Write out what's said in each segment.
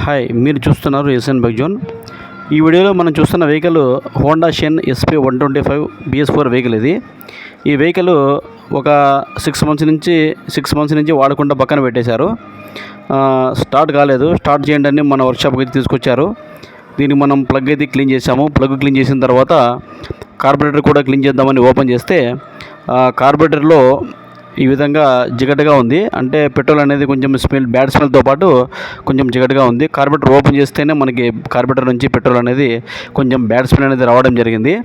Hi మీరు చూస్తున్నారు SN bike zone ఈ వీడియోలో మనం చూస్తున్న vehicle Honda Shine SP one twenty five BS four vehicle ఇది. ఈ వెహికల్ ఒక సిక్స్ మంత్స్ నుంచి సిక్స్ మంత్స్ నుంచి వాడకుండా పక్కన పెట్టేశారు. స్టార్ట్ కాలేదు. స్టార్ట్ చేయండి అని మన వర్క్షాప్కి అయితే తీసుకొచ్చారు. దీనికి మనం ప్లగ్ అయితే క్లీన్ చేసాము ప్లగ్ క్లీన్ చేసిన తర్వాత కార్బొరేటర్ కూడా క్లీన్ చేద్దామని ఓపెన్ చేస్తే ఆ కార్బొరేటర్లో ఈ విధంగా జిగటగా ఉంది. అంటే పెట్రోల్ అనేది కొంచెం స్మెల్ బ్యాడ్ స్మెల్తో పాటు కొంచెం జిగటగా ఉంది. కార్బెటర్ ఓపెన్ చేస్తేనే మనకి కార్బెటర్ నుంచి పెట్రోల్ అనేది కొంచెం బ్యాడ్ స్మెల్ అనేది రావడం జరిగింది.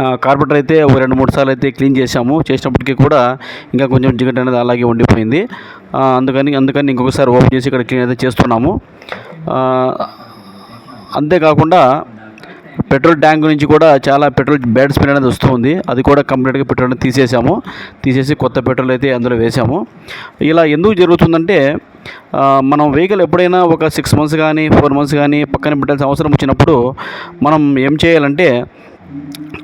ఆ, అయితే ఒక రెండు మూడు సార్లు అయితే క్లీన్ చేశాము. చేసినప్పటికీ కూడా ఇంకా కొంచెం జిగట అనేది అలాగే ఉండిపోయింది. అందుకని అందుకని ఇంకొకసారి ఓపెన్ చేసి ఇక్కడ క్లీన్ అయితే చేస్తున్నాము. అంతేకాకుండా పెట్రోల్ ట్యాంక్ నుంచి కూడా చాలా పెట్రోల్ బ్యాడ్ స్మెల్ అనేది వస్తుంది. అది కూడా కంప్లీట్గా పెట్రోల్ అనేది తీసేసాము. తీసేసి కొత్త పెట్రోల్ అయితే అందులో వేసాము. ఇలా ఎందుకు జరుగుతుందంటే మనం వెహికల్ ఎప్పుడైనా ఒక సిక్స్ మంత్స్ కానీ ఫోర్ మంత్స్ కానీ పక్కన పెట్టాల్సిన అవసరం వచ్చినప్పుడు మనం ఏం చేయాలంటే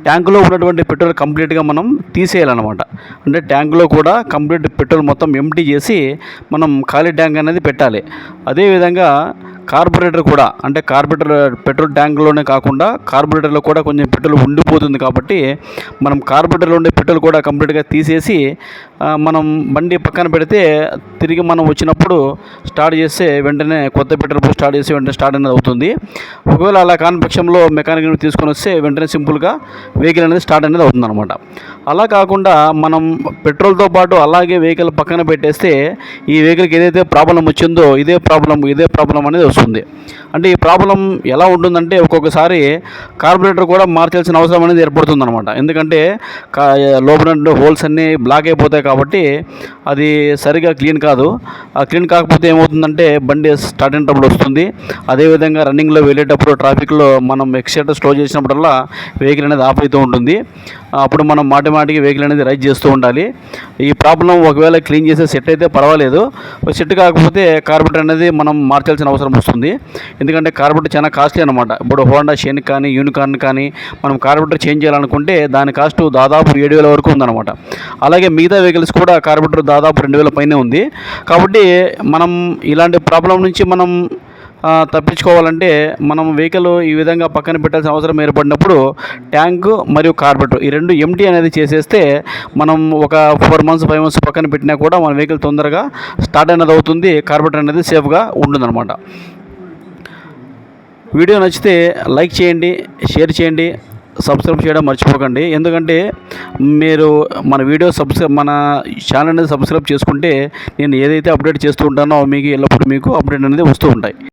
ట్యాంకులో ఉన్నటువంటి పెట్రోల్ కంప్లీట్గా మనం తీసేయాలన్నమాట. అంటే ట్యాంకులో కూడా కంప్లీట్ పెట్రోల్ మొత్తం ఎంటీ చేసి మనం ఖాళీ ట్యాంక్ అనేది పెట్టాలి. అదేవిధంగా కార్బొరేటర్ కూడా అంటే కార్బొరేటర్ పెట్రోల్ ట్యాంకులోనే కాకుండా కార్బొరేటర్లో కూడా కొంచెం పెట్రోల్ ఉండిపోతుంది కాబట్టి మనం కార్బొరేటర్లో ఉండే పెట్రోల్ కూడా కంప్లీట్గా తీసేసి మనం బండి పక్కన పెడితే తిరిగి మనం వచ్చినప్పుడు స్టార్ట్ చేస్తే వెంటనే కొత్త పెట్రోల్ పోస్ట్ స్టార్ట్ చేసి వెంటనే స్టార్ట్ అనేది అవుతుంది. ఒకవేళ అలా కాని పక్షంలో మెకానిక్ తీసుకొని వస్తే వెంటనే సింపుల్గా వెహికల్ అనేది స్టార్ట్ అనేది అవుతుంది అనమాట అలా కాకుండా మనం పెట్రోల్తో పాటు అలాగే వెహికల్ పక్కన పెట్టేస్తే ఈ వెహికల్కి ఏదైతే ప్రాబ్లం వచ్చిందో ఇదే ప్రాబ్లం ఇదే ప్రాబ్లం అనేది వస్తుంది. అంటే ఈ ప్రాబ్లం ఎలా ఉంటుందంటే ఒక్కొక్కసారి కార్బొరేటర్ కూడా మార్చాల్సిన అవసరం అనేది ఏర్పడుతుంది అనమాట ఎందుకంటే కా లోపల హోల్స్ అన్నీ బ్లాక్ అయిపోతాయి కాబట్టి అది సరిగా క్లీన్ కాదు. ఆ క్లీన్ కాకపోతే ఏమవుతుందంటే బండి స్టార్ట్ అయినప్పుడు వస్తుంది. అదేవిధంగా రన్నింగ్లో వెళ్ళేటప్పుడు ట్రాఫిక్లో మనం ఎక్సైటర్ స్లో చేసినప్పుడల్లా వెహికల్ అనేది ఆఫ్ అవుతూ ఉంటుంది. అప్పుడు మనం మాటి మాటికి వెహికల్ అనేది రైడ్ చేస్తూ ఉండాలి. ఈ ప్రాబ్లం ఒకవేళ క్లీన్ చేసే సెట్ అయితే పర్వాలేదు. సెట్ కాకపోతే కార్బొరేటర్ అనేది మనం మార్చాల్సిన అవసరం వస్తుంది. ఎందుకంటే కార్బొరేటర్ చాలా కాస్ట్లీ అనమాట ఇప్పుడు హోండా షెన్ కానీ యూనికార్న్ కానీ మనం కార్బెటర్ చేంజ్ చేయాలనుకుంటే దాని కాస్ట్ దాదాపు ఏడు వేల వరకు ఉందన్నమాట. అలాగే మిగతా వెహికల్స్ కూడా కార్బెటర్ దాదాపు రెండు వేల పైనే ఉంది. కాబట్టి మనం ఇలాంటి ప్రాబ్లం నుంచి మనం తప్పించుకోవాలంటే మనం వెహికల్ ఈ విధంగా పక్కన పెట్టాల్సిన అవసరం ఏర్పడినప్పుడు ట్యాంక్ మరియు కార్బెట్ ఈ రెండు ఎంటీ అనేది చేసేస్తే మనం ఒక ఫోర్ మంత్స్ ఫైవ్ మంత్స్ పక్కన పెట్టినా కూడా మన వెహికల్ తొందరగా స్టార్ట్ అనేది అవుతుంది. కార్బెట్ అనేది సేఫ్గా ఉంటుందన్నమాట. వీడియో నచ్చితే లైక్ చేయండి షేర్ చేయండి సబ్స్క్రైబ్ చేయడం మర్చిపోకండి. ఎందుకంటే మీరు మన వీడియో సబ్స్క్రైబ్ మన ఛానల్ అనేది సబ్స్క్రైబ్ చేసుకుంటే నేను ఏదైతే అప్డేట్ చేస్తూ ఉంటానో మీకు ఎల్లప్పుడూ మీకు అప్డేట్ అనేది వస్తూ ఉంటాయి.